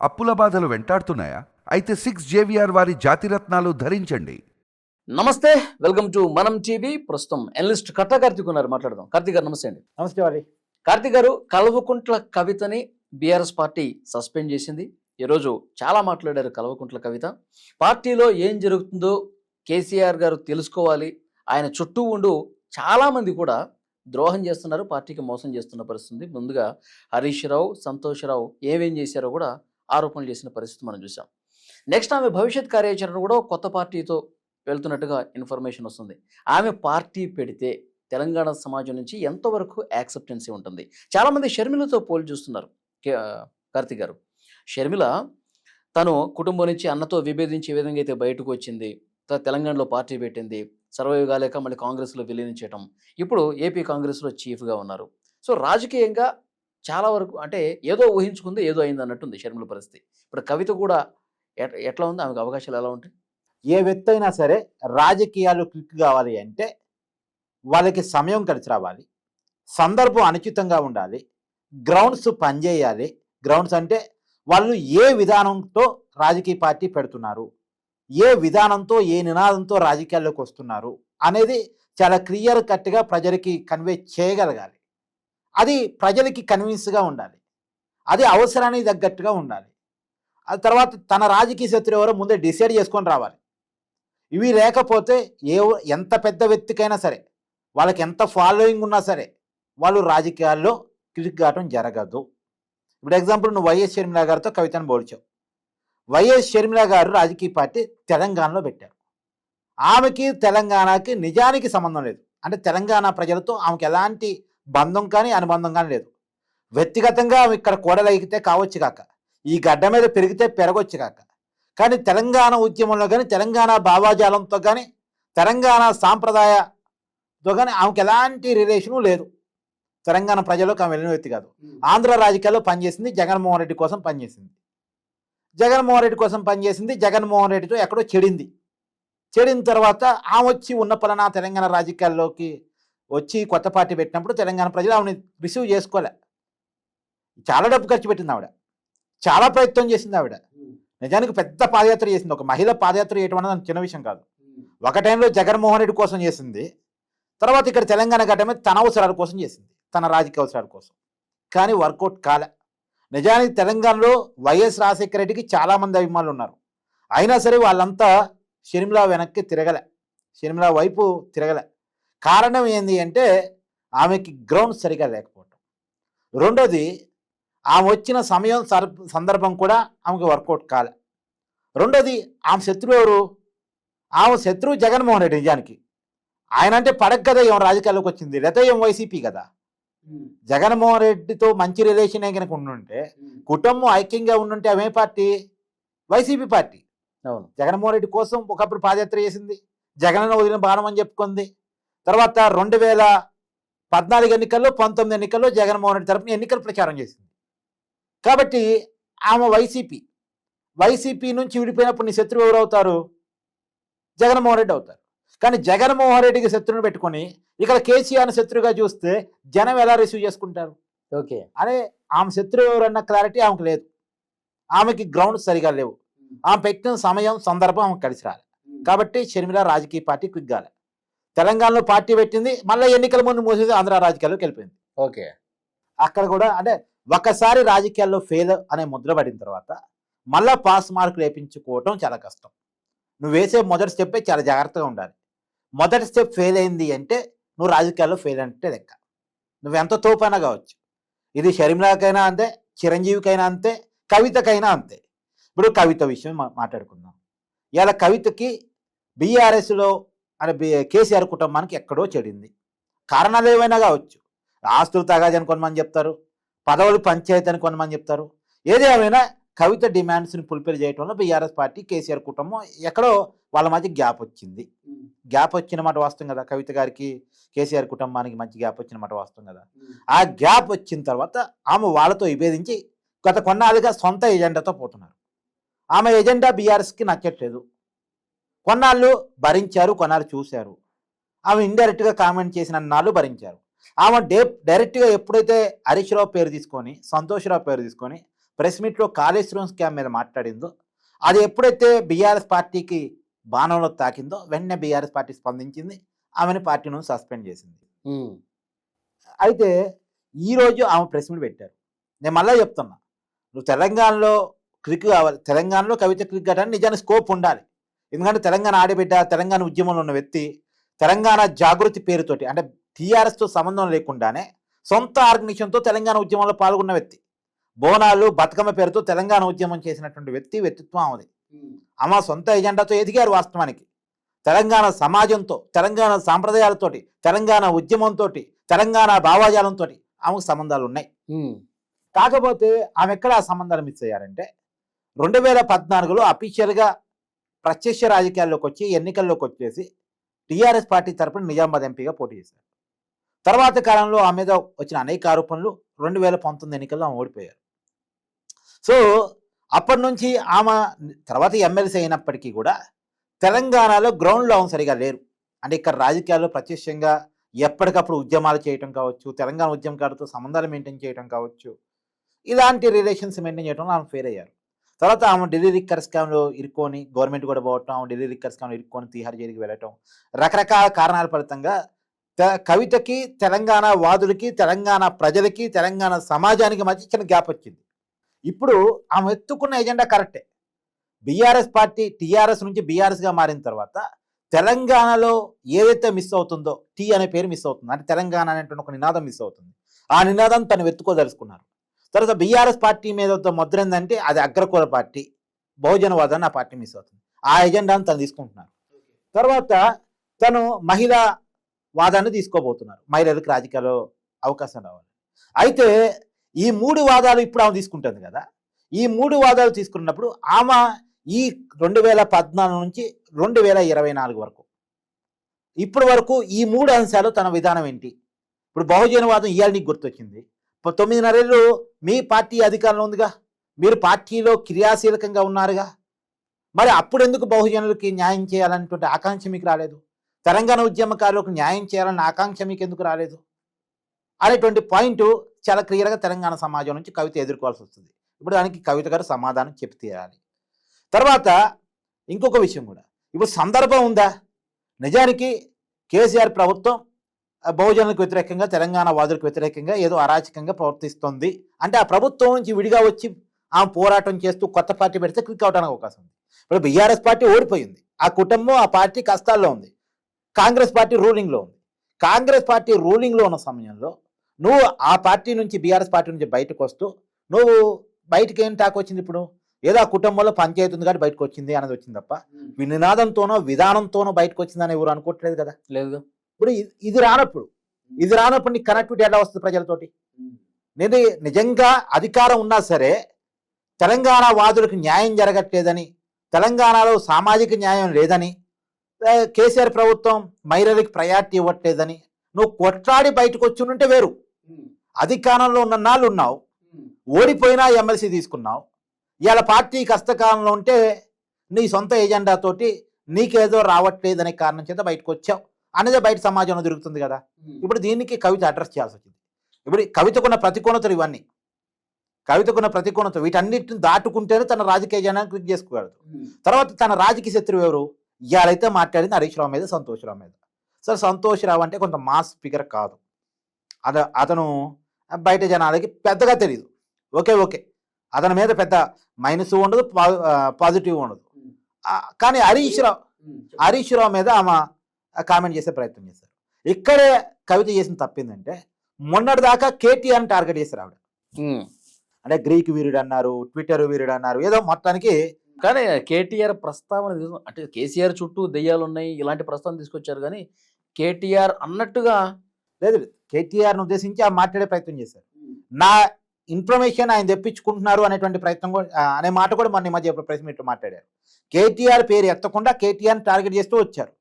అప్పుల బాధలు వెంటాడుతున్నాయా? అయితే సిక్స్ జేవిఆర్ వారి జాతిరత్నాలు ధరించండి. నమస్తే వెల్కమ్ టు మనం టీవీ. ప్రస్తుతం ఎనలిస్ట్ కట్టా కార్తీక్ ఉన్నారు మాట్లాడదాం. కార్తీక్ గారు నమస్తే అండి. నమస్తే వాలి కార్తీక్ గారు కల్వకుంట్ల కవితని బీఆర్ఎస్ పార్టీ సస్పెండ్ చేసింది. ఈరోజు చాలా మాట్లాడారు కల్వకుంట్ల కవిత. పార్టీలో ఏం జరుగుతుందో కేసీఆర్ గారు తెలుసుకోవాలి. ఆయన చుట్టూ ఉండు చాలా మంది కూడా ద్రోహం చేస్తున్నారు పార్టీకి మోసం చేస్తున్న పరిస్థితి ముందుగా హరీష్ రావు సంతోష్ రావు ఏమేం చేశారో కూడా ఆరోపణలు చేసిన పరిస్థితి మనం చూసాం నెక్స్ట్ ఆమె భవిష్యత్ కార్యాచరణ కూడా కొత్త పార్టీతో వెళ్తున్నట్టుగా ఇన్ఫర్మేషన్ వస్తుంది. ఆమె పార్టీ పెడితే తెలంగాణ సమాజం నుంచి ఎంతవరకు యాక్సెప్టెన్సీ ఉంటుంది? చాలామంది షర్మిలతో పోలి చూస్తున్నారు కే- గారు. షర్మిల తను కుటుంబం నుంచి అన్నతో విభేదించి ఏ విధంగా అయితే బయటకు వచ్చింది తెలంగాణలో పార్టీ పెట్టింది సర్వైవ్ కాలేక మళ్ళీ కాంగ్రెస్లో విలీనం చేయటం. ఇప్పుడు ఏపీ కాంగ్రెస్లో చీఫ్గా ఉన్నారు. సో రాజకీయంగా చాలా వరకు అంటే ఏదో ఊహించుకుంది ఏదో అయింది అన్నట్టుంది షర్మిల పరిస్థితి. ఇప్పుడు కవిత కూడా ఎట్లా ఉంది? ఆమెకు అవకాశాలు ఎలా ఉంటాయి? ఏ వ్యక్తి అయినా సరే రాజకీయాలు క్లిక్ కావాలి అంటే వాళ్ళకి సమయం కలిసి రావాలి సందర్భం అనుచితంగా ఉండాలి గ్రౌండ్స్ పనిచేయాలి. గ్రౌండ్స్ అంటే వాళ్ళు ఏ విధానంతో రాజకీయ పార్టీ పెడుతున్నారు ఏ విధానంతో ఏ నినాదంతో రాజకీయాల్లోకి వస్తున్నారు అనేది చాలా క్లియర్ కట్గా ప్రజలకి కన్వే చేయగలగాలి. అది ప్రజలకి కన్విన్స్గా ఉండాలి. అది అవసరానికి తగ్గట్టుగా ఉండాలి. ఆ తర్వాత తన రాజకీయ శత్రువు ఎవరో ముందే డిసైడ్ చేసుకొని రావాలి. ఇవి లేకపోతే ఏ ఎంత పెద్ద వ్యక్తికైనా సరే వాళ్ళకి ఎంత ఫాలోయింగ్ ఉన్నా సరే వాళ్ళు రాజకీయాల్లో క్లిక్ కావడం జరగదు. ఇప్పుడు ఎగ్జాంపుల్ నువ్వు వైఎస్ షర్మిల గారితో కవితను పోల్చావు. వైఎస్ షర్మిల గారు రాజకీయ పార్టీ తెలంగాణలో పెట్టారు. ఆమెకి తెలంగాణకి నిజానికి సంబంధం లేదు. అంటే తెలంగాణ ప్రజలతో ఆమెకి ఎలాంటి బంధం కానీ అనుబంధం కానీ లేదు. వ్యక్తిగతంగా ఇక్కడ కూడలగితే కావచ్చు కాక ఈ గడ్డ మీద పెరిగితే పెరగొచ్చు కాక. కానీ తెలంగాణ ఉద్యమంలో కానీ తెలంగాణ భావాజాలంతో కానీ తెలంగాణ సాంప్రదాయతో కానీ ఆమెకి ఎలాంటి రిలేషను లేదు. తెలంగాణ ప్రజలకు ఆమె వెళ్ళిన వ్యక్తి కాదు. ఆంధ్ర రాజకీయాల్లో పనిచేసింది జగన్మోహన్ రెడ్డి కోసం పనిచేసింది. జగన్మోహన్ రెడ్డి కోసం పనిచేసింది జగన్మోహన్ రెడ్డితో ఎక్కడో చెడింది. చెడిన తర్వాత ఆమె వచ్చి ఉన్న పలనా తెలంగాణ రాజకీయాల్లోకి వచ్చి కొత్త పార్టీ పెట్టినప్పుడు తెలంగాణ ప్రజలు ఆమెను రిసీవ్ చేసుకోలే. చాలా డబ్బు ఖర్చు పెట్టింది ఆవిడ. చాలా ప్రయత్నం చేసింది ఆవిడ. నిజానికి పెద్ద పాదయాత్ర చేసింది. ఒక మహిళ పాదయాత్ర చేయటం అనేది చిన్న విషయం కాదు. ఒక టైంలో జగన్మోహన్ రెడ్డి కోసం చేసింది. తర్వాత ఇక్కడ తెలంగాణ గడ్డ మీద తన అవసరాల కోసం చేసింది. తన రాజకీయ అవసరాల కోసం. కానీ వర్కౌట్ కాలే. నిజానికి తెలంగాణలో వైఎస్ రాజశేఖర రెడ్డికి చాలామంది అభిమానులు ఉన్నారు. అయినా సరే వాళ్ళంతా షర్మిల వెనక్కి తిరగలే. షర్మిల వైపు తిరగలే. కారణం ఏంది అంటే ఆమెకి గ్రౌండ్ సరిగా లేకపోవటం. రెండోది ఆమె వచ్చిన సమయం సందర్భం కూడా ఆమెకు వర్కౌట్ కాలే. రెండోది ఆమె శత్రువు ఎవరు? ఆమె శత్రువు జగన్మోహన్ రెడ్డి నిజానికి. ఆయన అంటే పడక కదా ఏం రాజకీయాల్లోకి వచ్చింది. లేదా ఏం వైసీపీ కదా. జగన్మోహన్ రెడ్డితో మంచి రిలేషన్ కనుక ఉండుంటే కుటుంబం ఐక్యంగా ఉండుంటే అవే పార్టీ? YCP party. అవును. జగన్మోహన్ రెడ్డి కోసం ఒకప్పుడు పాదయాత్ర చేసింది. జగన్ వదిలిన బాణం అని చెప్పుకుంది. తర్వాత రెండు వేల పద్నాలుగు ఎన్నికల్లో పంతొమ్మిది ఎన్నికల్లో జగన్మోహన్ రెడ్డి తరపున ఎన్నికల ప్రచారం చేసింది. కాబట్టి ఆమె వైసీపీ. వైసీపీ నుంచి విడిపోయినప్పుడు నీ శత్రువు ఎవరు అవుతారు జగన్మోహన్ రెడ్డి అవుతారు. కానీ జగన్మోహన్ రెడ్డికి శత్రువుని పెట్టుకొని ఇక్కడ కేసీఆర్ని శత్రువుగా చూస్తే జనం ఎలా రిసీవ్ చేసుకుంటారు? ఓకే. అనే ఆమె శత్రువు ఎవరన్న క్లారిటీ ఆమెకు లేదు. ఆమెకి గ్రౌండ్ సరిగా లేవు. ఆమె పెట్టిన సమయం సందర్భం ఆమెకు కలిసి రాలి. కాబట్టి షర్మిల రాజకీయ పార్టీ క్విగ్గాలి తెలంగాణలో పార్టీ పెట్టింది మళ్ళీ ఎన్నికల ముందు మూసేది ఆంధ్ర రాజకీయాల్లోకి వెళ్ళిపోయింది. ఓకే. అక్కడ కూడా అంటే ఒకసారి రాజకీయాల్లో ఫెయిల్ అనే ముద్ర పడిన తర్వాత మళ్ళా పాస్ మార్కులు వేయించుకోవటం చాలా కష్టం. నువ్వు వేసే మొదటి స్టెప్పే చాలా జాగ్రత్తగా ఉండాలి. మొదటి స్టెప్ ఫెయిల్ అయింది అంటే నువ్వు రాజకీయాల్లో ఫెయిల్ అంటే లెక్క. నువ్వు ఎంత తోపైనా కావచ్చు. ఇది షర్మిలాకైనా అంతే చిరంజీవికైనా అంతే కవితకైనా అంతే. ఇప్పుడు కవిత విషయం మాట్లాడుకుందాం. ఇలా కవితకి బీఆర్ఎస్లో బి కేసీఆర్ కుటుంబానికి ఎక్కడో చెడింది. కారణాలు ఏమైనా కావచ్చు. ఆస్తులు తగాదని కొంతమంది చెప్తారు. పదవులు పంచాయతీ అని కొంతమంది చెప్తారు. ఏది ఏమైనా కవిత డిమాండ్స్ని ఫుల్ఫిల్ చేయడంలో బీఆర్ఎస్ పార్టీ కేసీఆర్ కుటుంబం ఎక్కడో వాళ్ళ మధ్య గ్యాప్ వచ్చింది. గ్యాప్ వచ్చిన మాట వాస్తవం కదా. కవిత గారికి కేసీఆర్ కుటుంబానికి మంచి గ్యాప్ వచ్చిన మాట వాస్తవం కదా. ఆ గ్యాప్ వచ్చిన తర్వాత ఆమె వాళ్ళతో విభేదించి గత కొన్నాళ్ళుగా సొంత ఎజెండాతో పోతున్నారు. ఆమె ఎజెండా బీఆర్ఎస్కి నచ్చట్లేదు. కొన్నాళ్ళు భరించారు కొన్నాళ్ళు చూశారు. ఆమె ఇండైరెక్ట్గా కామెంట్ చేసిన నాళ్ళు భరించారు. ఆమె డే డైరెక్ట్గా ఎప్పుడైతే హరీష్ రావు పేరు తీసుకొని సంతోష్ రావు పేరు తీసుకొని ప్రెస్ మీట్లో కాళేశ్వరం స్కామ్ మీద మాట్లాడిందో అది ఎప్పుడైతే బీఆర్ఎస్ పార్టీకి బాణంలో తాకిందో వెంటనే బీఆర్ఎస్ పార్టీ స్పందించింది. ఆమెను పార్టీ నుంచి సస్పెండ్ చేసింది. అయితే ఈరోజు ఆమె ప్రెస్ మీట్ పెట్టారు. నేను మళ్ళీ చెప్తున్నా. నువ్వు తెలంగాణలో క్రిక్ కావాలి తెలంగాణలో కవిత క్రిక్ కావడానికి నిజానికి స్కోప్ ఉండాలి. ఎందుకంటే తెలంగాణ ఆడబిడ్డ తెలంగాణ ఉద్యమంలో ఉన్న వ్యక్తి తెలంగాణ జాగృతి పేరుతోటి అంటే టీఆర్ఎస్తో సంబంధం లేకుండానే సొంత ఆర్గనైజేషన్తో తెలంగాణ ఉద్యమంలో పాల్గొన్న వ్యక్తి. బోనాలు బతుకమ్మ పేరుతో తెలంగాణ ఉద్యమం చేసినటువంటి వ్యక్తి వ్యక్తిత్వం ఆమెది. ఆమె సొంత ఎజెండాతో ఎదిగారు వాస్తవానికి. తెలంగాణ సమాజంతో తెలంగాణ సాంప్రదాయాలతోటి తెలంగాణ ఉద్యమంతో తెలంగాణ భావాజాలంతో ఆమెకు సంబంధాలు ఉన్నాయి. కాకపోతే ఆమె ఎక్కడ ఆ సంబంధాలు మిస్ అయ్యారంటే రెండు వేల పద్నాలుగులో అఫీషియల్గా ప్రత్యక్ష రాజకీయాల్లోకి వచ్చి ఎన్నికల్లోకి వచ్చేసి టీఆర్ఎస్ పార్టీ తరపున నిజామాబాద్ ఎంపీగా పోటీ చేశారు. తర్వాత కాలంలో ఆమె మీద వచ్చిన అనేక ఆరోపణలు రెండు వేల పంతొమ్మిది ఎన్నికల్లో ఆమె ఓడిపోయారు. సో అప్పటి నుంచి ఆమె తర్వాత ఎమ్మెల్సీ అయినప్పటికీ కూడా తెలంగాణలో గ్రౌండ్లో ఆమె సరిగా లేరు. అంటే ఇక్కడ రాజకీయాల్లో ప్రత్యక్షంగా ఎప్పటికప్పుడు ఉద్యమాలు చేయటం కావచ్చు తెలంగాణ ఉద్యమకారులతో సంబంధాలు మెయింటైన్ చేయడం కావచ్చు ఇలాంటి రిలేషన్స్ మెయింటైన్ చేయడంలో ఆమె ఫెయిల్ అయ్యారు. తర్వాత ఆమె ఢిల్లీ రిక్కర్ స్కామ్లో ఇరుక్కొని గవర్నమెంట్ కూడా పోవటం ఆమె ఢిల్లీ రిక్కర్ స్కామ్లో ఇరుక్కొని తీహార్ జైలుకి వెళ్ళటం రకరకాల కారణాల ఫలితంగా కవితకి తెలంగాణ వాదులకి తెలంగాణ ప్రజలకి తెలంగాణ సమాజానికి మధ్య చిన్న గ్యాప్ వచ్చింది. ఇప్పుడు ఆమె ఎత్తుకున్న ఎజెండా కరెక్టే. బీఆర్ఎస్ పార్టీ టీఆర్ఎస్ నుంచి బీఆర్ఎస్గా మారిన తర్వాత తెలంగాణలో ఏదైతే మిస్ అవుతుందో టీ అనే పేరు మిస్ అవుతుంది. అంటే తెలంగాణ అనేటువంటి ఒక నినాదం మిస్ అవుతుంది. ఆ నినాదం తను వెతుకోదలుచుకున్నారు. తర్వాత బీఆర్ఎస్ పార్టీ మీద ఉన్న ముద్ర ఏంటంటే అది అగ్రకుల పార్టీ బహుజనవాదాన్ని ఆ పార్టీ మిస్ అవుతుంది. ఆ ఎజెండాను తను తీసుకుంటున్నారు. తర్వాత తను మహిళా వాదాన్ని తీసుకోబోతున్నారు. మహిళలకు రాజకీయాల్లో అవకాశం రావాలి. అయితే ఈ మూడు వాదాలు ఇప్పుడు ఆమె తీసుకుంటుంది కదా. ఈ మూడు వాదాలు తీసుకున్నప్పుడు ఆమె ఈ రెండు వేల పద్నాలుగు నుంచి రెండు వేల ఇరవై నాలుగు వరకు ఇప్పటి వరకు ఈ మూడు అంశాలు తన విధానం ఏంటి? ఇప్పుడు బహుజనవాదం ఇవాళ నీకు గుర్తొచ్చింది. తొమ్మిదిన్నరేళ్ళు మీ పార్టీ అధికారంలో ఉందిగా. మీరు పార్టీలో క్రియాశీలకంగా ఉన్నారుగా. మరి అప్పుడు ఎందుకు బహుజనులకి న్యాయం చేయాలనేటువంటి ఆకాంక్ష మీకు రాలేదు? తెలంగాణ ఉద్యమకారులకు న్యాయం చేయాలన్న ఆకాంక్ష మీకు ఎందుకు రాలేదు? అనేటువంటి పాయింట్ చాలా క్లియర్గా తెలంగాణ సమాజం నుంచి కవిత ఎదుర్కోవాల్సి వస్తుంది. ఇప్పుడు దానికి కవిత గారు సమాధానం చెప్పి తీరాలి. తర్వాత ఇంకొక విషయం కూడా. ఇప్పుడు సందర్భం ఉందా? నిజానికి కేసీఆర్ ప్రభుత్వం బహుజనులకు వ్యతిరేకంగా తెలంగాణ వాదులకు వ్యతిరేకంగా ఏదో అరాచకంగా ప్రవర్తిస్తుంది. అంటే ఆ ప్రభుత్వం నుంచి విడిగా వచ్చి ఆమె పోరాటం చేస్తూ కొత్త పార్టీ పెడితే క్లిక్ అవడానికి అవకాశం ఉంది. ఇప్పుడు బీఆర్ఎస్ పార్టీ ఓడిపోయింది. ఆ కుటుంబం ఆ పార్టీ కష్టాల్లో ఉంది. కాంగ్రెస్ పార్టీ రూలింగ్లో ఉంది. కాంగ్రెస్ పార్టీ రూలింగ్లో ఉన్న సమయంలో నువ్వు ఆ పార్టీ నుంచి బీఆర్ఎస్ పార్టీ నుంచి బయటకు వస్తూ నువ్వు బయటకు ఏం టాక్ వచ్చింది ఇప్పుడు? ఏదో ఆ కుటుంబంలో పంచాయతీ ఉంది కాబట్టి బయటకు వచ్చింది అన్నది వచ్చింది తప్ప ఈ నినాదంతోనో విధానంతోనో బయటకు వచ్చిందని ఎవరు అనుకోవట్లేదు కదా? లేదుగా ఇప్పుడు ఇది- రానప్పుడు ఇది రానప్పుడు నీకు కనెక్టివిటీ ఎలా వస్తుంది ప్రజలతోటి? నేను నిజంగా అధికారం ఉన్నా సరే తెలంగాణ వాదులకు న్యాయం జరగట్లేదని తెలంగాణలో సామాజిక న్యాయం లేదని కేసీఆర్ ప్రభుత్వం మహిళలకు ప్రయారిటీ ఇవ్వట్లేదని నువ్వు కొట్లాడి బయటకు వచ్చి ఉంటే వేరు. అధికారంలో ఉన్న నాళ్ళు ఉన్నావు. ఓడిపోయినా ఎమ్మెల్సీ తీసుకున్నావు. ఇవాళ పార్టీ కష్టకాలంలో ఉంటే నీ సొంత ఎజెండాతోటి నీకేదో రావట్లేదనే కారణం చేత బయటకు వచ్చావు. అనేది బయట సమాజంలో జరుగుతుంది కదా. ఇప్పుడు దీనికి కవిత అడ్రస్ చేయాల్సి వచ్చింది. ఇప్పుడు కవితకున్న ప్రతికూలతలు ఇవన్నీ. కవితకున్న ప్రతికూలత వీటన్నిటిని దాటుకుంటేనే తన రాజకీయ జనాన్ని క్లిక్ చేసుకోగలదు. తర్వాత తన రాజకీయ శత్రువు ఎవరు? ఇవాళైతే మాట్లాడింది హరీష్ రావు మీద సంతోష్ రావు మీద. సార్ సంతోష్ రావు అంటే కొంత మాస్ ఫిగర్ కాదు. అద అతను బయట జనాలకి పెద్దగా తెలియదు ఓకే ఓకే. అతని మీద పెద్ద మైనస్ ఉండదు పాజిటివ్ ఉండదు. కానీ హరీష్ రావు హరీష్ రావు మీద ఆమె కామెంట్ చేసే ప్రయత్నం చేశారు. ఇక్కడే కవిత చేసిన తప్పిందంటే మొన్నటిదాకా కేటీఆర్ని టార్గెట్ చేశారు ఆవిడ. అంటే గ్రీక్ వీరుడు అన్నారు ట్విట్టర్ వీరుడు అన్నారు ఏదో మొత్తానికి కానీ కేటీఆర్ ప్రస్తావన అంటే కేసీఆర్ చుట్టూ దెయ్యాలు ఉన్నాయి ఇలాంటి ప్రస్తావన తీసుకొచ్చారు కానీ కేటీఆర్ అన్నట్టుగా లేదు కేటీఆర్ను ఉద్దేశించి ఆ మాట్లాడే ప్రయత్నం చేశారు. నా ఇన్ఫర్మేషన్ ఆయన తెప్పించుకుంటున్నారు అనేటువంటి ప్రయత్నం కూడా అనే మాట కూడా మొన్న ఈ మధ్య ప్రెస్ మీట్ మాట్లాడారు. కేటీఆర్ పేరు ఎత్తకుండా కేటీఆర్ని టార్గెట్ చేస్తూ వచ్చారు.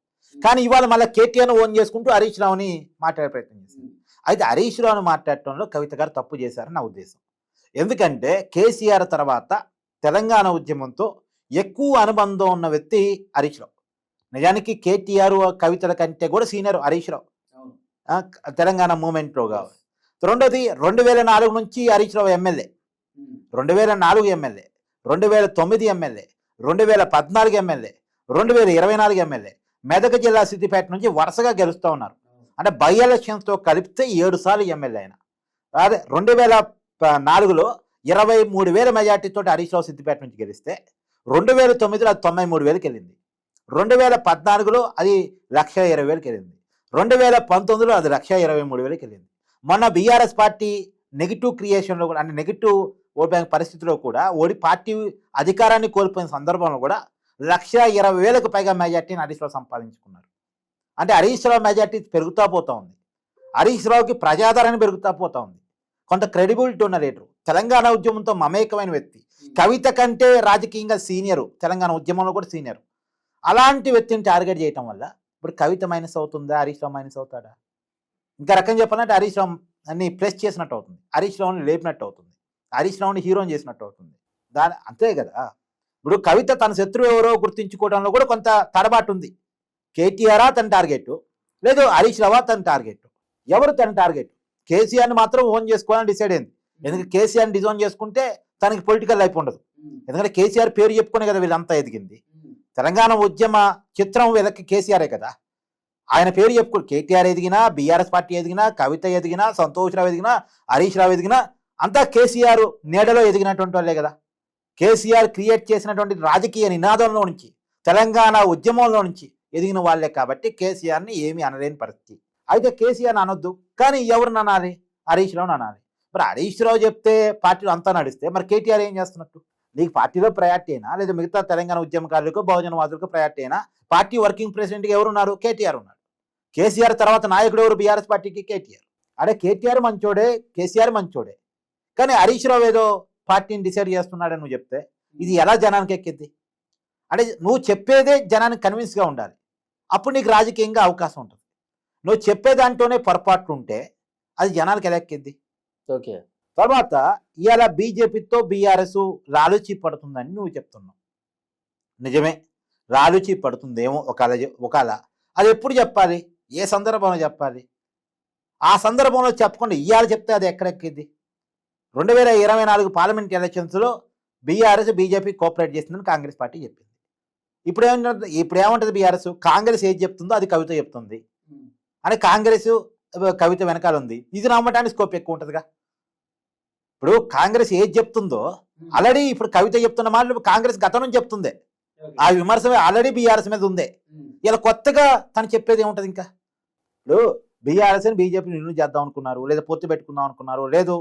కానీ ఇవాళ మళ్ళీ కేటీఆర్ను ఓన్ చేసుకుంటూ హరీష్ రావుని మాట్లాడే ప్రయత్నం చేశారు. అయితే హరీష్ రావుని మాట్లాడటంలో కవిత గారు తప్పు చేశారని నా ఉద్దేశం. ఎందుకంటే కేసీఆర్ తర్వాత తెలంగాణ ఉద్యమంతో ఎక్కువ అనుబంధం ఉన్న వ్యక్తి హరీష్ రావు. నిజానికి కేటీఆర్ కవితల కంటే కూడా సీనియర్ హరీష్ రావు. తెలంగాణ మూమెంట్లో కావాలి రెండోది రెండు వేల నాలుగు నుంచి హరీష్ రావు ఎమ్మెల్యే. రెండు వేల నాలుగు ఎమ్మెల్యే. రెండు వేల తొమ్మిది ఎమ్మెల్యే. రెండు వేల పద్నాలుగు ఎమ్మెల్యే. రెండు వేల ఇరవై నాలుగు ఎమ్మెల్యే. మెదక్ జిల్లా సిద్దిపేట నుంచి వరుసగా గెలుస్తూ ఉన్నారు. అంటే బై ఎలక్షన్స్తో కలిపితే ఏడు సార్లు ఎమ్మెల్యే ఆయన అదే రెండు వేల ప- నాలుగులో ఇరవై మూడు వేల మెజార్టీతో హరీష్ రావు సిద్దిపేట నుంచి గెలిస్తే రెండు వేల తొమ్మిదిలో అది తొంభై మూడు వేలకు వెళ్ళింది. రెండు వేల పద్నాలుగులో అది లక్ష ఇరవై వేలకు వెళ్ళింది. రెండు వేల పంతొమ్మిదిలో అది లక్ష ఇరవై మూడు వేలకు వెళ్ళింది. మొన్న బీఆర్ఎస్ పార్టీ నెగిటివ్ క్రియేషన్లో కూడా అంటే నెగిటివ్ ఓట్ బ్యాంక్ పరిస్థితిలో కూడా ఓడి పార్టీ అధికారాన్ని కోల్పోయిన సందర్భంలో కూడా లక్ష ఇరవై వేలకు పైగా మెజార్టీని హరీష్ రావు సంపాదించుకున్నారు. అంటే హరీష్ రావు మెజార్టీ పెరుగుతా పోతా ఉంది. హరీష్ రావుకి ప్రజాదరణ పెరుగుతా పోతా ఉంది. కొంత క్రెడిబిలిటీ ఉన్న లీడరు. తెలంగాణ ఉద్యమంతో మమేకమైన వ్యక్తి. కవిత కంటే రాజకీయంగా సీనియరు తెలంగాణ ఉద్యమంలో కూడా సీనియర్ అలాంటి వ్యక్తిని టార్గెట్ చేయటం వల్ల ఇప్పుడు కవిత మైనస్ అవుతుందా? హరీష్ రావు మైనస్ అవుతాడా? ఇంకా రకం చెప్పాలంటే హరీష్ రావు అన్ని ప్లస్ చేసినట్టు అవుతుంది. హరీష్ రావుని లేపినట్టు అవుతుంది. హరీష్ రావుని హీరోని చేసినట్టు అవుతుంది. దాని అంతే కదా. ఇప్పుడు కవిత తన శత్రువు ఎవరో గుర్తించుకోవడంలో కూడా కొంత తడబాటు ఉంది. కేటీఆరా తన టార్గెట్ లేదు హరీష్ రావా తన టార్గెట్ ఎవరు తన టార్గెట్? కేసీఆర్ని మాత్రం ఓన్ చేసుకోవాలని డిసైడ్ అయింది. ఎందుకంటే కేసీఆర్ని డిజోన్ చేసుకుంటే తనకి పొలిటికల్ లైఫ్ ఉండదు. ఎందుకంటే కేసీఆర్ పేరు చెప్పుకునే కదా వీళ్ళంతా ఎదిగింది. తెలంగాణ ఉద్యమ చిత్రం వీళ్ళకి కేసీఆరే కదా. ఆయన పేరు చెప్పుకో కేటీఆర్ ఎదిగినా బీఆర్ఎస్ పార్టీ ఎదిగినా కవిత ఎదిగినా సంతోష్ రావు ఎదిగినా హరీష్ రావు ఎదిగినా అంతా కేసీఆర్ నీడలో ఎదిగినటువంటి వాళ్ళే కదా. కేసీఆర్ క్రియేట్ చేసినటువంటి రాజకీయ నినాదంలో నుంచి తెలంగాణ ఉద్యమంలో నుంచి ఎదిగిన వాళ్ళే కాబట్టి కేసీఆర్ని ఏమీ అనలేని పరిస్థితి. అయితే కేసీఆర్ అనొద్దు. కానీ ఎవరిని అనాలి? హరీష్ రావుని అనాలి. మరి హరీష్ రావు చెప్తే పార్టీలో అంతా నడిస్తే మరి కేటీఆర్ ఏం చేస్తున్నట్టు? నీకు పార్టీలో ప్రయారిటీ అయినా లేదా మిగతా తెలంగాణ ఉద్యమకారులకు బహుజనవాదులకు ప్రయారిటీ అయినా పార్టీ వర్కింగ్ ప్రెసిడెంట్గా ఎవరున్నారు కేటీఆర్ ఉన్నారు కేసీఆర్ తర్వాత నాయకుడు ఎవరు? బీఆర్ఎస్ పార్టీకి కేటీఆర్. అరే కేటీఆర్ మంచోడే కేసీఆర్ మంచోడే. కానీ హరీష్ రావు ఏదో పార్టీని డిసైడ్ చేస్తున్నాడని నువ్వు చెప్తే ఇది ఎలా జనానికి ఎక్కిద్ది? అంటే నువ్వు చెప్పేదే జనానికి కన్విన్స్గా ఉండాలి. అప్పుడు నీకు రాజకీయంగా అవకాశం ఉంటుంది. నువ్వు చెప్పేదాంట్లోనే పొరపాట్లు ఉంటే అది జనానికి ఎలా ఎక్కిద్ది? ఓకే. తర్వాత ఇవాళ బీజేపీతో బీఆర్ఎస్ రాలుచి పడుతుందని నువ్వు చెప్తున్నావు. నిజమే. రాలుచి పడుతుందేమో ఒకవేళ ఒకవేళ అది ఎప్పుడు చెప్పాలి? ఏ సందర్భంలో చెప్పాలి? ఆ సందర్భంలో చెప్పకుండా ఇవాళ చెప్తే అది ఎక్కడెక్కింది రెండు వేల ఇరవై నాలుగు పార్లమెంట్ ఎలక్షన్స్లో బీఆర్ఎస్ బీజేపీ కోఆపరేట్ చేస్తుందని కాంగ్రెస్ పార్టీ చెప్పింది. ఇప్పుడు ఏమంటుంది ఇప్పుడు ఏమంటుంది బీఆర్ఎస్? కాంగ్రెస్ ఏది చెప్తుందో అది కవిత చెప్తుంది. అని కాంగ్రెస్ కవిత వెనకాల ఉంది. ఇది నమ్మటానికి స్కోప్ ఎక్కువ ఉంటుందిగా. ఇప్పుడు కాంగ్రెస్ ఏది చెప్తుందో ఆల్రెడీ ఇప్పుడు కవిత చెప్తున్న మాట కాంగ్రెస్ గతం నుంచి చెప్తుందే. ఆ విమర్శ ఆల్రెడీ బీఆర్ఎస్ మీద ఉందే. ఇలా కొత్తగా తను చెప్పేది ఏముంటది ఇంకా? ఇప్పుడు బీఆర్ఎస్ అని బీజేపీ నిన్ను చేద్దాం అనుకున్నారు లేదా పొత్తు పెట్టుకుందాం అనుకున్నారు లేదు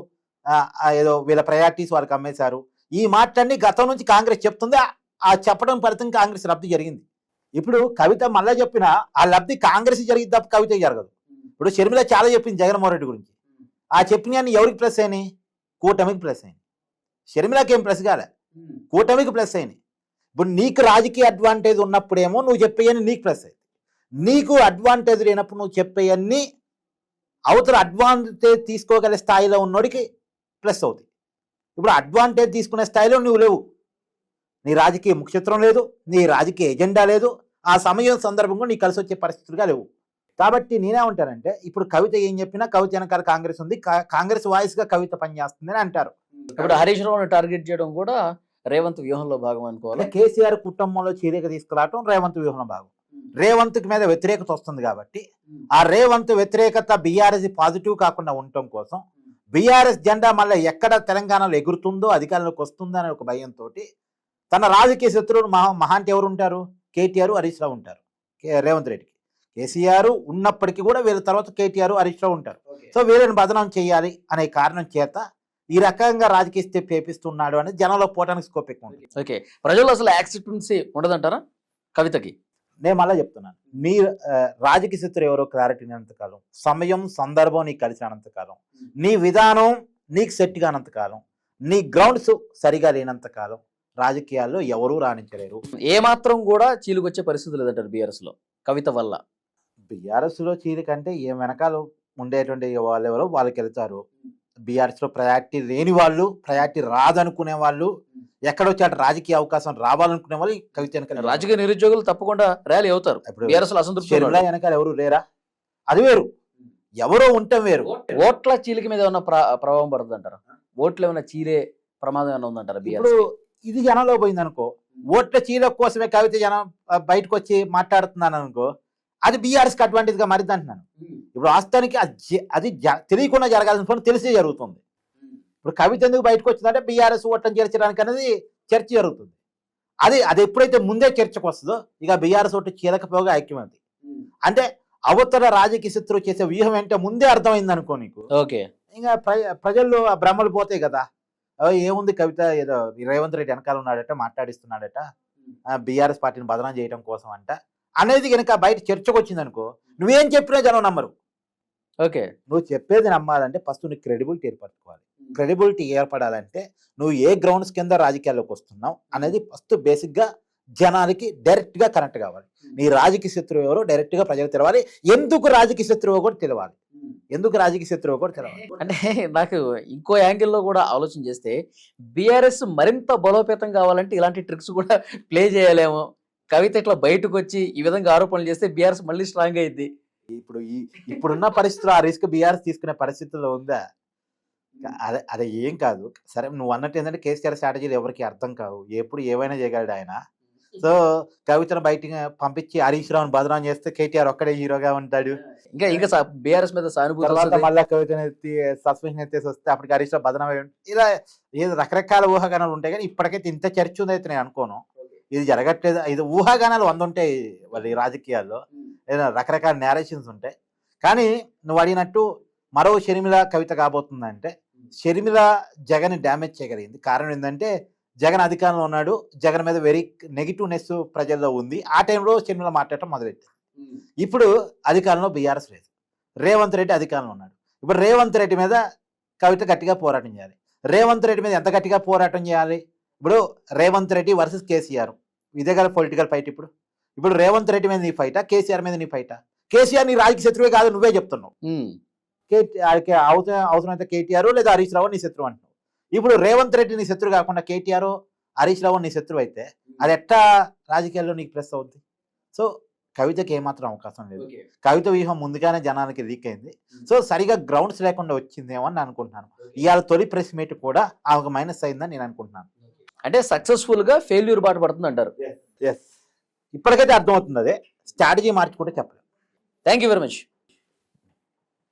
ఏదో వీళ్ళ ప్రయారిటీస్ వారికి అమ్మేశారు. ఈ మాటలన్నీ గతం నుంచి కాంగ్రెస్ చెప్తుంది. ఆ- చెప్పడం ఫలితం కాంగ్రెస్ లబ్ధి జరిగింది. ఇప్పుడు కవిత మళ్ళా చెప్పిన ఆ లబ్ధి కాంగ్రెస్ జరిగింది తప్ప కవిత జరగదు. ఇప్పుడు షర్మిల చాలా చెప్పింది జగన్మోహన్ రెడ్డి గురించి. ఆ చెప్పినవన్నీ ఎవరికి ప్లస్ అయినాయి? కూటమికి ప్లస్ అయినాయి. షర్మిలకి ఏం ప్లస్ కాలే? కూటమికి ప్లస్ అయినాయి. ఇప్పుడు నీకు రాజకీయ అడ్వాంటేజ్ ఉన్నప్పుడేమో నువ్వు చెప్పేయని నీకు ప్లస్ అయింది నీకు అడ్వాంటేజ్ లేనప్పుడు నువ్వు చెప్పేయన్నీ అవతల అడ్వాంటేజ్ తీసుకోగల స్థాయిలో ఉన్నోడికి ప్లస్ అవుతాయి. ఇప్పుడు అడ్వాంటేజ్ తీసుకునే స్థాయిలో నువ్వు లేవు. నీ రాజకీయ ముఖ్యత్వం లేదు నీ రాజకీయ ఎజెండా లేదు ఆ సమయం సందర్భంగా నీకు కలిసి వచ్చే పరిస్థితులుగా లేవు. కాబట్టి నేనేమంటానంటే ఇప్పుడు కవిత ఏం చెప్పినా కవిత వెనకాల కాంగ్రెస్ ఉంది కాంగ్రెస్ వాయిస్గా కవిత పనిచేస్తుందని అంటారు. ఇప్పుడు హరీష్ రావుని టార్గెట్ చేయడం కూడా రేవంత్ వ్యూహంలో భాగం అనుకోవాలి. కేసీఆర్ కుటుంబంలో చీలిక తీసుకురావటం రేవంత్ వ్యూహం భాగం. రేవంత్ మీద వ్యతిరేకత వస్తుంది కాబట్టి ఆ రేవంత్ వ్యతిరేకత బీఆర్ఎస్ పాజిటివ్ కాకుండా ఉండటం కోసం బీఆర్ఎస్ జెండా మళ్ళీ ఎక్కడ తెలంగాణలో ఎగురుతుందో అధికారంలోకి వస్తుందో అనే ఒక భయంతో తన రాజకీయ శత్రువులు మహా మహా అంటే ఎవరు ఉంటారు? కేటీఆర్ హరీష్ రావు ఉంటారు. కే- రేవంత్ రెడ్డికి. కేసీఆర్ ఉన్నప్పటికీ కూడా వీళ్ళ తర్వాత కేటీఆర్ హరీష్ రావు ఉంటారు. సో వీళ్ళని బదనం చేయాలి అనే కారణం చేత ఈ రకంగా రాజకీయ స్థితి పేపిస్తున్నాడు అనేది జనంలో పోవడానికి స్కోప్ ఎక్కువ ఉంటుంది. ఓకే. ప్రజల్లో అసలు యాక్సెప్టెన్సీ ఉండదంటారా? కవితకి. నేను మళ్ళీ చెప్తున్నాను. మీ రాజకీయ శత్రువు ఎవరో క్లారిటీ కాలం సమయం సందర్భం నీకు కలిసినంతకాలం నీ విధానం నీకు సెట్ కానంతకాలం నీ గ్రౌండ్స్ సరిగా లేనంతకాలం రాజకీయాల్లో ఎవరూ రాణించలేరు. ఏ మాత్రం కూడా చీలుకొచ్చే పరిస్థితి లేదంటారు బీఆర్ఎస్లో కవిత వల్ల. బీఆర్ఎస్లో చీలి కంటే ఏ వెనకాల ఉండేటువంటి వాళ్ళు ఎవరో వాళ్ళకి వెళ్తారు బీఆర్ఎస్లో ప్రయారిటీ లేని వాళ్ళు ప్రయారిటీ రాదనుకునే వాళ్ళు ఎక్కడో చాట రాజకీయ అవకాశం రావాలనుకునే వాళ్ళు కవిత వెనకాల రాజకీయ నిరుద్యోగులు తప్పకుండా ర్యాలీ అవుతారు. ఇప్పుడు బీఆర్ఎస్ అసంతృప్తి. వెనకాల ఎవరు లేరా? అది వేరు. ఎవరో ఉండటం వేరు. ఓట్ల చీలిక మీద ఏమన్నా ప్ర- ప్రభావం పడుతుంది అంటారా ఓట్లు ఏమైనా చీలే ప్రమాదం ఏమైనా ఉందంటారా ఇప్పుడు ఇది జనంలో పోయింది అనుకో ఓట్ల చీల కోసమే కవిత జనం బయటకు వచ్చి మాట్లాడుతున్నాను అనుకో అది బీఆర్ఎస్కి అడ్వాంటేజ్గా మారింది అంటున్నాను. ఇప్పుడు వాస్తవానికి అది తెలియకుండా జరగాల్సిన పని తెలిసి జరుగుతుంది. ఇప్పుడు కవిత ఎందుకు బయటకు వచ్చిందంటే బీఆర్ఎస్ ఓట్లను చేర్చడానికి అనేది చర్చ జరుగుతుంది. అది అది ఎప్పుడైతే ముందే చర్చకు వస్తుందో ఇక బీఆర్ఎస్ ఓటు చీలకపోగా ఐక్యమైంది. అంటే అవతల రాజకీయ శత్రువు చేసే వ్యూహం ఏంటో ముందే అర్థమైంది అనుకో నీకు. ఓకే. ఇంకా ప్ర- ప్రజల్లో ఆ భ్రమలు పోతాయి కదా. ఏముంది కవిత? ఏదో ఈ రేవంత్ రెడ్డి వెనకాల ఉన్నాడట మాట్లాడిస్తున్నాడట. బీఆర్ఎస్ పార్టీని బదనాం చేయడం కోసం అంట. అనేది కనుక బయట చర్చకు వచ్చింది అనుకో నువ్వేం చెప్పినా జనం నమ్మరు. ఓకే. నువ్వు చెప్పేది నమ్మాలంటే ఫస్ట్ నువ్వు క్రెడిబిలిటీ ఏర్పరచుకోవాలి. క్రెడిబిలిటీ ఏర్పడాలంటే నువ్వు ఏ గ్రౌండ్స్ కింద రాజకీయాల్లోకి వస్తున్నావు అనేది ఫస్ట్ బేసిక్గా జనానికి డైరెక్ట్గా కనెక్ట్ కావాలి. నీ రాజకీయ శత్రువు ఎవరో డైరెక్ట్గా ప్రజలకు తెలవాలి. ఎందుకు రాజకీయ శత్రువు కూడా తెలవాలి? ఎందుకు రాజకీయ శత్రువు కూడా తెలవాలి? అంటే నాకు ఇంకో యాంగిల్లో కూడా ఆలోచన చేస్తే బీఆర్ఎస్ మరింత బలోపేతం కావాలంటే ఇలాంటి ట్రిక్స్ కూడా ప్లే చేయలేము. కవిత ఇట్లా బయటకు వచ్చి ఈ విధంగా ఆరోపణలు చేస్తే బీఆర్ఎస్ మళ్ళీ స్ట్రాంగ్ అయింది ఇప్పుడు ఈ ఇప్పుడున్న పరిస్థితుల్లో ఆ రిస్క్ బీఆర్ఎస్ తీసుకునే పరిస్థితుల్లో ఉందా? అదే అదే ఏం కాదు. సరే నువ్వు అన్నట్టు ఏంటంటే కేసీఆర్ స్ట్రాటజీలు ఎవరికి అర్థం కావు. ఎప్పుడు ఏమైనా చేయగలడు ఆయన. సో కవితను బయటికి పంపించి హరీష్ రావుని బదనాం చేస్తే కేటీఆర్ ఒక్కడే హీరోగా ఉంటాడు. ఇంకా ఇంకా బీఆర్ఎస్ మీద సానుభూతి. మళ్ళీ కవితను ఎత్తి సస్పెన్షన్ ఎత్తేసి వస్తే అప్పటికి హరీష్ రావు బదనాం. ఇలా ఏదో రకరకాల ఊహాగానాలు ఉంటాయి కానీ ఇప్పటికైతే ఇంత చర్చ ఉంది అయితే నేను అనుకోను. ఇది జరగట్లేదు. ఇది ఊహాగానాలు వంద ఉంటాయి వాళ్ళ ఈ రాజకీయాల్లో. ఏదైనా రకరకాల నేరేషన్స్ ఉంటాయి. కానీ నువ్వు అడిగినట్టు మరో షర్మిల కవిత కాబోతుందంటే షర్మిల జగన్ డ్యామేజ్ చేయగలిగింది. కారణం ఏంటంటే జగన్ అధికారంలో ఉన్నాడు. జగన్ మీద వెరీ నెగిటివ్నెస్ ప్రజల్లో ఉంది. ఆ టైంలో షర్మిల మాట్లాడటం మొదలెట్టింది. ఇప్పుడు అధికారంలో బీఆర్ఎస్ లేదు. రేవంత్ రెడ్డి అధికారంలో ఉన్నాడు. ఇప్పుడు రేవంత్ రెడ్డి మీద కవిత గట్టిగా పోరాటం చేయాలి. రేవంత్ రెడ్డి మీద ఎంత గట్టిగా పోరాటం చేయాలి? ఇప్పుడు రేవంత్ రెడ్డి వర్సెస్ కేసీఆర్. ఇదే కదా పొలిటికల్ ఫైట్ ఇప్పుడు. ఇప్పుడు రేవంత్ రెడ్డి మీద నీ ఫైటా కేసీఆర్ మీద నీ ఫైటా కేసీఆర్ నీ రాజకీయ శత్రువే కాదు నువ్వే చెప్తున్నావు. అవసరమైతే కేటీఆర్ లేదా హరీష్ రావు నీ శత్రువు అంటున్నావు. ఇప్పుడు రేవంత్ రెడ్డి నీ శత్రువు కాకుండా కేటీఆర్ హరీష్ రావు నీ శత్రువు అయితే అది ఎట్టా రాజకీయాల్లో నీకు ప్రెస్ అవుద్ది? సో కవితకి ఏమాత్రం అవకాశం లేదు. కవిత వ్యూహం ముందుగానే జనానికి లీక్ అయింది. సో సరిగా గ్రౌండ్స్ లేకుండా వచ్చిందేమో అని నేను అనుకుంటున్నాను. ఇవాళ తొలి ప్రెస్ మీట్ కూడా ఆమెకు మైనస్ అయిందని నేను అనుకుంటున్నాను. అంటే సక్సెస్ఫుల్గా ఫెయిల్యూర్ బాట పడుతుంది అంటారు ఎస్ ఇప్పటికైతే అర్థమవుతుంది అదే. స్ట్రాటజీ మార్చి కూడా చెప్పలేదు థ్యాంక్ యూ వెరీ మచ్